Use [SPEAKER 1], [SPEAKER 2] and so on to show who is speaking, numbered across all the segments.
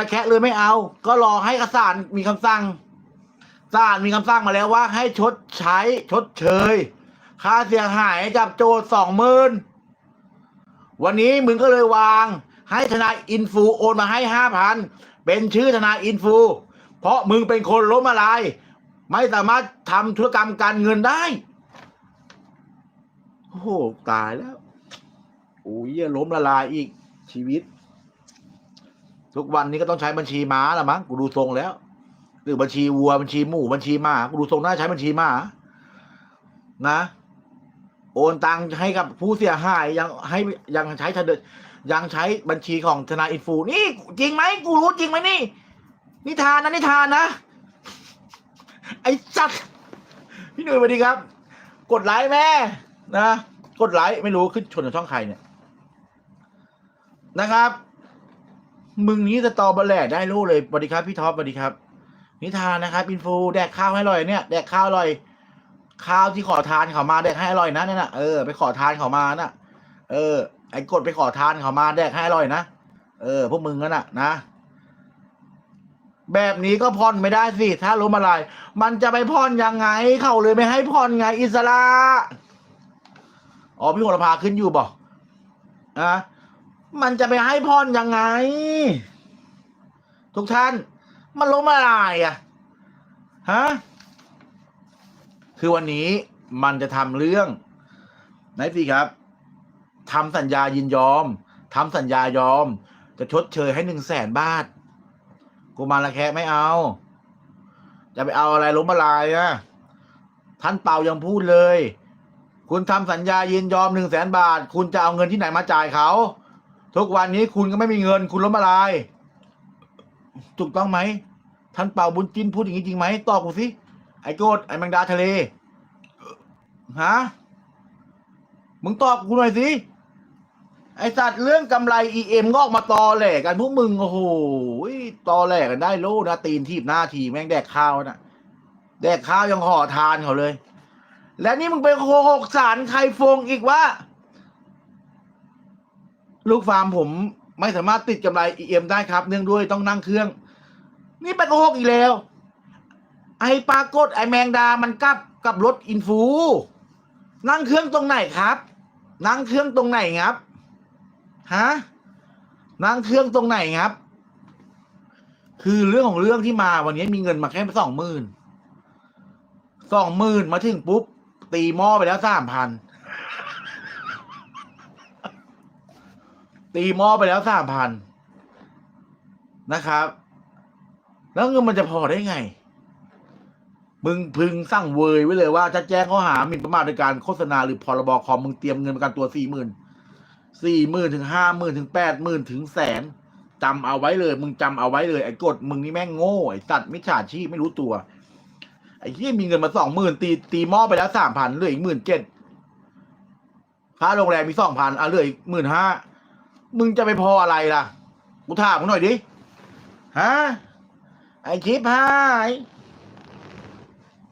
[SPEAKER 1] ละแคะเลยไม่เอา ก็รอให้ศาลมีคำสั่งศาลมีคำสั่งมาแล้วว่า ให้ชดใช้ชดเชย ค่าเสียหายจับโจทสองหมื่นวันนี้มึงก็เลยวาง ให้ทนายอินฟูโอนมาให้ห้าพันเป็นชื่อทนายอินฟู เพราะมึงเป็นคนล้มละลายไม่สามารถทำธุรกรรมการเงินได้ โอ้โห ตายแล้ว โอ้ยเหี้ยล้มละลายอีกชีวิต ทุกวันนี้ก็ต้องใช้บัญชีม้าละมั้งกูดูทรงแล้ว หรือบัญชีวัวบัญชีหมูบัญชีหมากูดูทรงน่าใช้บัญชีหมานะ โอนตังให้กับผู้เสียหายยังให้ยังใช้ทะเดยังใช้บัญชีของธนาอินฟูนี่ จริงไหมกูรู้จริงไหมนี่ นิทานนะนิทานนะ ไอ้จัดพี่หนุ่ยสวัสดีครับ กดไลค์แม่นะกดไลค์ไม่รู้ขึ้นชนกับช่องใครเนี่ยนะครับ มึงนี้สตอเบอร์แหล่ได้รู้เลยสวัสดีครับพี่ท็อปสวัสดีครับ นิทานนะครับอินฟูแดกข้าวให้อร่อยเนี่ยแดกข้าวอร่อย ข้าวที่ขอทานเขามาแดกให้อร่อยนะเนี่ยนะเออไปขอทานเขามานะเออ ไอ้กดไปขอทานเขามาแดกให้อร่อยนะเออ พวกมึงนั่นน่ะ นะ แบบนี้ก็ผ่อนไม่ได้สิถ้าล้มอะไรมันจะไปผ่อนยังไง เขาเลยไม่ให้ผ่อนไงอิสระอ๋อพี่โหระพาขึ้นอยู่บอกนะ มันจะไปให้ผ่อนยังไง ทุกท่าน มันล้มอะไรอะฮะคือวันนี้มันจะทำเรื่องไหนสิครับทำสัญญายินยอมทำสัญญายอม จะชดเชยให้หนึ่งแสนบาทกูมาละแคะไม่เอา จะไปเอาอะไรล้มละลายอะท่านเปายังพูดเลย คุณทำสัญญายินยอมหนึ่งแสนบาท คุณจะเอาเงินที่ไหนมาจ่ายเขา ทุกวันนี้คุณก็ไม่มีเงิน คุณล้มละลาย ถูกต้องไหมท่านเป่าบุญจินพูดอย่างนี้จริงไหมตอบกูสิไอ้โกดไอ้แมงดาทะเลฮะมึงตอบกูหน่อยสิไอสัตว์เรื่องกำไร EM ก็ออกมาตอแหลกกันพวกมึงโอ้โหตอแหลกกันได้โลนะตีนทีบหน้าทีแม่งแดกข้าวนะแดกข้าวยังห่อทานเขาเลย และนี่มึงไปโกหกสารใครฟงอีกว่า ลูกฟาร์มผมไม่สามารถติดกำไร EM ได้ครับ เนื่องด้วยต้องนั่งเครื่อง นี่ไปโกหกอีกแล้ว ไอ้ปรากฏไอ้แมงดามันกลับกับรถอินฟู นั่งเครื่องตรงไหนครับ นั่งเครื่องตรงไหนครับฮะนั่งเครื่องตรงไหนครับ คือเรื่องของเรื่องที่มาวันนี้มีเงินมาแค่สองหมื่นสองหมื่นมาถึงปุ๊บ ตีหม้อไปแล้วสามพัน ตีหม้อไปแล้วสามพันนะครับ แล้วเงินมันจะพอได้ไง มึงพึงสั่งเวยไว้เลยว่าจะแจ้งข้อหาหมิ่นประมาทโดยการโฆษณาหรือพรบคอมมึงเตรียมเงินประกันตัวสี่หมื่นสี่หมื่นถึงห้าหมื่นถึงแปดหมื่นถึงแสนจำเอาไว้เลย มึงจำเอาไว้เลยไอ้กดมึงนี่แม่งโง่ไอ้สัตว์มิจฉาชีพไม่รู้ตัวไอ้ที่มีเงินมาสองหมื่นตีตีหม้อไปแล้วสามพันเหลืออีกหมื่นเจ็ดค่าโรงแรมมีสองพันอะเหลืออีกหมื่นห้า มึงจะไปพออะไรล่ะ กูถามมึงหน่อยดิ ฮะ ไอชิปหาย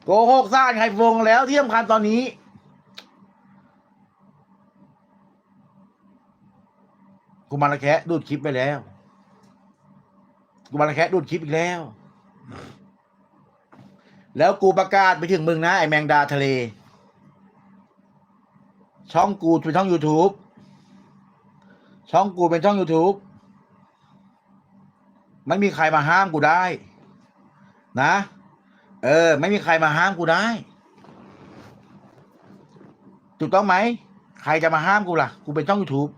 [SPEAKER 1] โกหกซ่านใครฟงแล้วที่สำคัญตอนนี้ กูมาละแคะดูดคลิปไปแล้ว กูมาละแคะดูดคลิปอีกแล้ว แล้วกูประกาศไปถึงมึงนะ ไอแมงดาทะเล ช่องกูเป็นช่อง YouTube ช่องกูเป็นช่อง YouTube ไม่มีใครมาห้ามกูได้ นะ เออ ไม่มีใครมาห้ามกูได้ถูกต้องไหม ใครจะมาห้ามกูล่ะ กูเป็นช่อง YouTube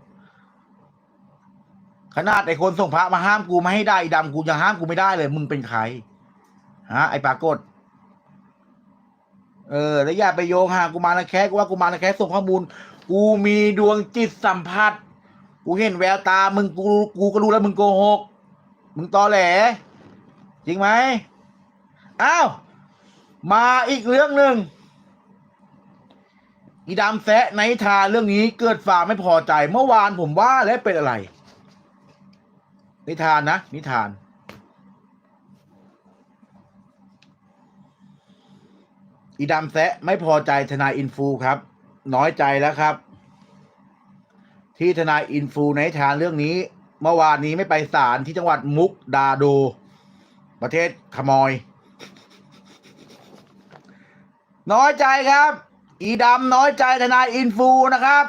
[SPEAKER 1] ขนาดไอ้คนส่งพระมาห้ามกูไม่ให้ได้ดำกูยังห้ามกูไม่ได้เลย มึงเป็นใครฮะไอ้ปากฏเออแล้วอย่าไปโยงหากูมาละแค่กูว่ากูมาละแค่ส่งข้อมูล กูมีดวงจิตสัมผัส กูเห็นแววตา มึงกูกูก็รู้แล้วมึงโกหก มึงตอแหล จริงไหมอ้าว มาอีกเรื่องหนึ่งอีดำแซะในทาเรื่องนี้เกิดฝ่าไม่พอใจ เมื่อวานผมว่าแล้วเป็นอะไร นิทานนะ นิทาน อีดำแซะไม่พอใจทนายอินฟูครับ น้อยใจแล้วครับ ที่ทนายอินฟูในทานเรื่องนี้ เมื่อวานนี้ไม่ไปศาลที่จังหวัดมุกดาโด ประเทศขมอย น้อยใจครับ อีดำน้อยใจทนายอินฟูนะครับ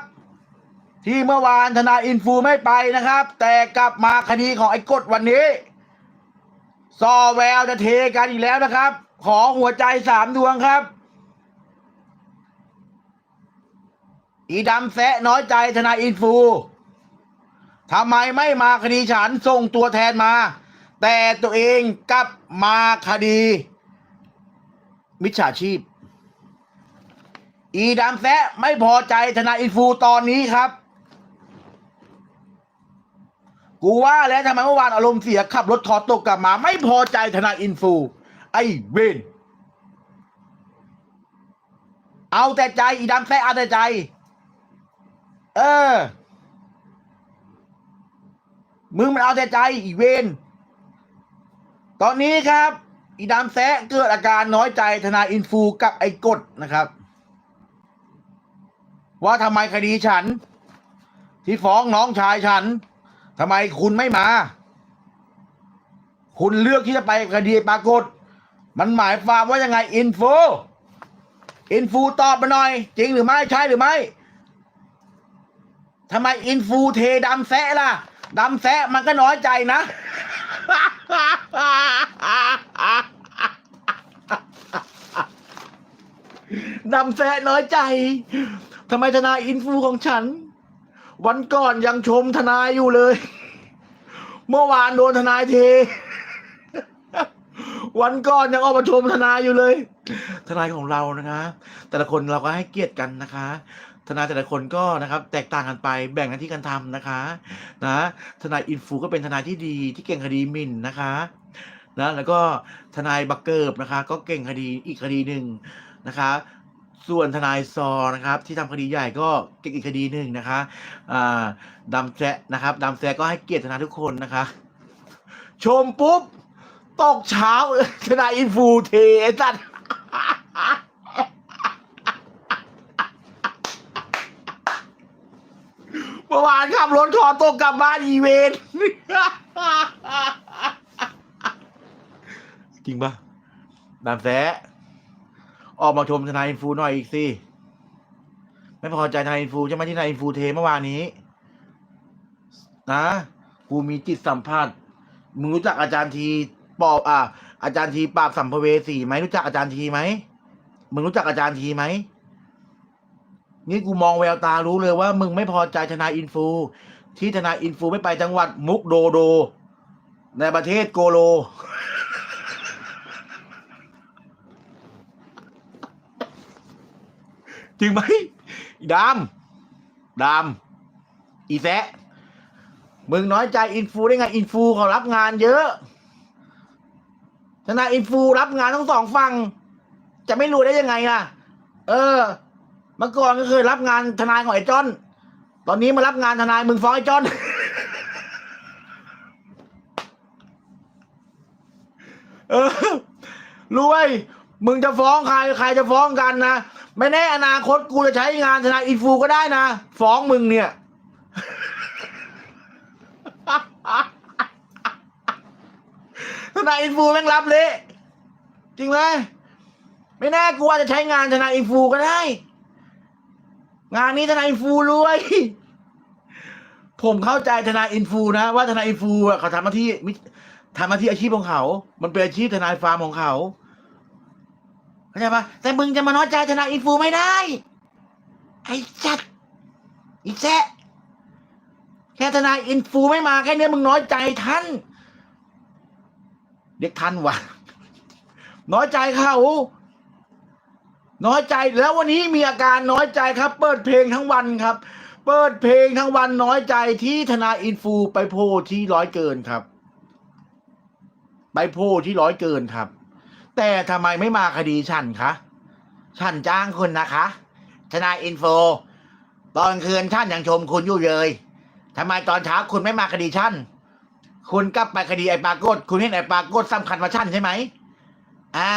[SPEAKER 1] ที่เมื่อวานทนายอินฟูไม่ไปนะครับ แต่กลับมาคดีของไอ้กฎวันนี้ซอแววจะเทกันอีกแล้วนะครับ ขอหัวใจสามดวงครับ อีดำแซะน้อยใจทนายอินฟูทำไมไม่มาคดีฉันส่งตัวแทนมา แต่ตัวเองกลับมาคดี มิจฉาชีพ อีดำแซะไม่พอใจทนายอินฟูตอนนี้ครับ กูว่าแล้วทำไมเมื่อวานอารมณ์เสียขับรถถอดตกกลับมา ไม่พอใจทนายอินฟู ไอ้เวนเอาแต่ใจ อีดำแซะเอาแต่ใจ เออ มึงมันเอาแต่ใจอีเวนตอนนี้ครับ อีดำแซะเกิดอาการน้อยใจทนายอินฟูกับไอ้กฎนะครับ ว่าทำไมคดีฉัน ที่ฟ้องน้องชายฉันทำไมคุณไม่มา คุณเลือกที่จะไปคดีปรากฏ มันหมายความว่ายังไงอินฟูอินฟูตอบมาหน่อย จริงหรือไม่ใช่หรือไม่ ทำไมอินฟูเทดำแซะล่ะดำแซะมันก็น้อยใจนะ ดำแซะน้อยใจทำไมทนายอินฟูของฉัน วันก่อนยังชมทนายอยู่เลย เมื่อวานโดนทนายเท วันก่อนยังออกมาชมทนายอยู่เลย ทนายของเรานะคะ แต่ละคนเราก็ให้เกียรติกันนะคะ ทนายแต่ละคนก็นะครับ แตกต่างกันไปแบ่งหน้าที่กันทำนะคะนะทนายอินฟูก็เป็นทนายที่ดีที่เก่งคดีหมิ่นนะคะนะแล้วก็ทนายบักเกิบนะคะ ก็เก่งคดีอีกคดีหนึ่งนะคะส่วนทนายซอนะครับที่ทำคดีใหญ่ก็เก่งอีกคดีหนึ่งนะคะอ่าดำแซะนะครับดำแซะก็ให้เกียรติทนายทุกคนนะคะ ชมปุ๊บตกเช้าทนายอินฟูเทสัตว์ เมื่อวานขับรถขอตกกลับบ้านอีเวนต์จริงปะดำแซะออกมาชมทนายอินฟูหน่อยอีกสิ ไม่พอใจทนายอินฟูใช่ไหมที่ทนายอินฟูเทเมื่อวานนี้ นะกูมีจิตสัมผัสมึงรู้จักอาจารย์ทีปอบอะอาจารย์ทีปราบสัมภเวสีไหมรู้จักอาจารย์ทีไหมมึงรู้จักอาจารย์ทีไหม นี่กูมองแววตารู้เลยว่ามึงไม่พอใจทนายอินฟู ที่ทนายอินฟูไม่ไปจังหวัดมุกโดโด ในประเทศโกโล จริงไหมดำดำอีแซะมึงน้อยใจอินฟูได้ไงอินฟูเขารับงานเยอะทนายอินฟูรับงานทั้งสองฝั่งจะไม่รู้ได้ยังไงล่ะ เออ เมื่อก่อนก็เคยรับงานทนายของไอ้จอน ตอนนี้มารับงานทนายมึงฟ้องไอ้จอน เออรวย มึงจะฟ้องใครใครจะฟ้องกันนะ ไม่แน่อนาคตกูจะใช้งานทนายอินฟูก็ได้นะ ฟ้องมึงเนี่ย ทนายอินฟูแม่งรับเละจริงไหมไม่แน่กูอาจจะใช้งานทนายอินฟูก็ได้ งานนี้ทนายอินฟูรวย ผมเข้าใจทนายอินฟูนะ ว่าทนายอินฟูอะเขาทำหน้าที่ทำหน้าที่อาชีพของเขา มันเป็นอาชีพทนายฟาร์มของเขาเข้าใจปะแต่มึงจะมาน้อยใจทนายอินฟูไม่ได้ ไอ้จัดอีแซะแค่ทนายอินฟูไม่มาแค่เนี้ยมึงน้อยใจท่านเด็กทันวะน้อยใจเขา น้อยใจแล้ววันนี้มีอาการน้อยใจครับ เปิดเพลงทั้งวันครับ เปิดเพลงทั้งวันน้อยใจที่ทนาอินฟูไปโพที่ร้อยเกินครับ ไปโพที่ร้อยเกินครับ แต่ทำไมไม่มาคดีฉันคะฉันจ้างคุณนะคะทนายอินโฟตอนคืนท่านยังชมคุณอยู่เลยทำไมตอนเช้าคุณไม่มาคดีฉันคุณกลับไปคดีไอ้ปรากฏคุณเห็นไอ้ปรากฏสำคัญมาชั่นใช่ไหมอ่า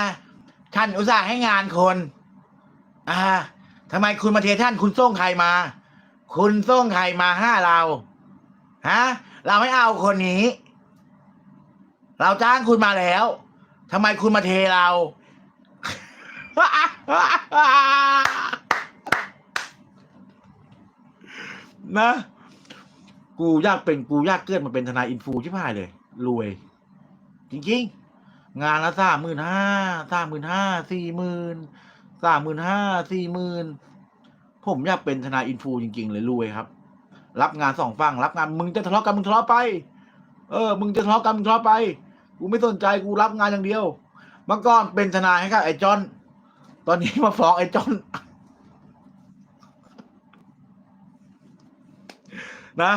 [SPEAKER 1] ท่านอุตส่าห์ให้งานคน อ่าทำไมคุณมาเทท่านคุณส่งใครมา คุณส่งใครมาห้าเราฮะเราไม่เอาคนนี้ เราจ้างคุณมาแล้วทำไมคุณมาเทเรานะ กูยากเป็นกูยากเกิดมาเป็นทนายอินฟูชิบหายเลย รวย จริง ๆ งานละสามหมื่นห้าสามหมื่นห้าสี่หมื่น สามหมื่นห้าสี่หมื่นผมอยากเป็นทนายอินฟูจริง ๆ เลยรวยครับ รับงานสองฝั่งรับงานมึงจะทะเลาะกันมึงทะเลาะไป เออ มึงจะทะเลาะกันมึงทะเลาะไป กูไม่สนใจกูรับงานอย่างเดียวเมื่อก่อนเป็นทนายให้กับไอ้จอน ตอนนี้มาฟ้องไอ้จอนนะ